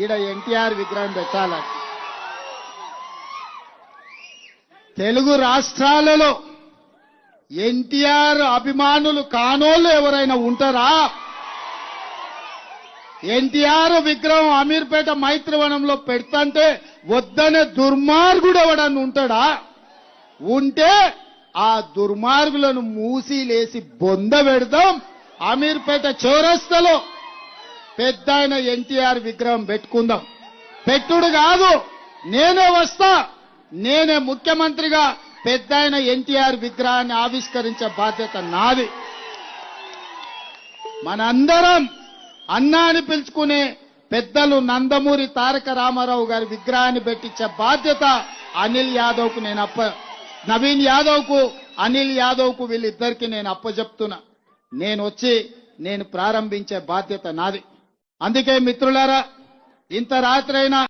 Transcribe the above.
ఈడ ఎన్టీఆర్ విగ్రహం పెట్టాలని తెలుగు రాష్ట్రాలలో ఎన్టీఆర్ అభిమానులు కానోళ్ళు ఎవరైనా ఉంటారా? ఎన్టీఆర్ విగ్రహం అమీర్పేట మైత్రివనంలో పెడతంటే వద్దనే దుర్మార్గుడు ఎవడన్నా ఉంటాడా? ఉంటే ఆ దుర్మార్గులను మూసిలేసి బొంద పెడదాం అమీర్పేట చౌరస్తలో. పెద్ద ఆయన ఎన్టీఆర్ విగ్రహం పెట్టుకుందాం. పెట్టుడు కాదు నేనే వస్తా నేనే ముఖ్యమంత్రిగా పెద్ద ఆయన ఎన్టీఆర్ విగ్రహాన్ని ఆవిష్కరించే బాధ్యత నాది. మనందరం అన్నా అని పిలుచుకునే పెద్దలు నందమూరి తారక రామారావు గారి విగ్రహాన్ని పెట్టించే బాధ్యత అనిల్ యాదవ్కు నేను అప్ప నవీన్ యాదవ్కు అనిల్ యాదవ్కు వీళ్ళిద్దరికి నేను అప్పచెప్తున్నా నేను వచ్చి నేను ప్రారంభించే బాధ్యత నాది. అందుకే మిత్రులారా ఇంత రాత్రైనా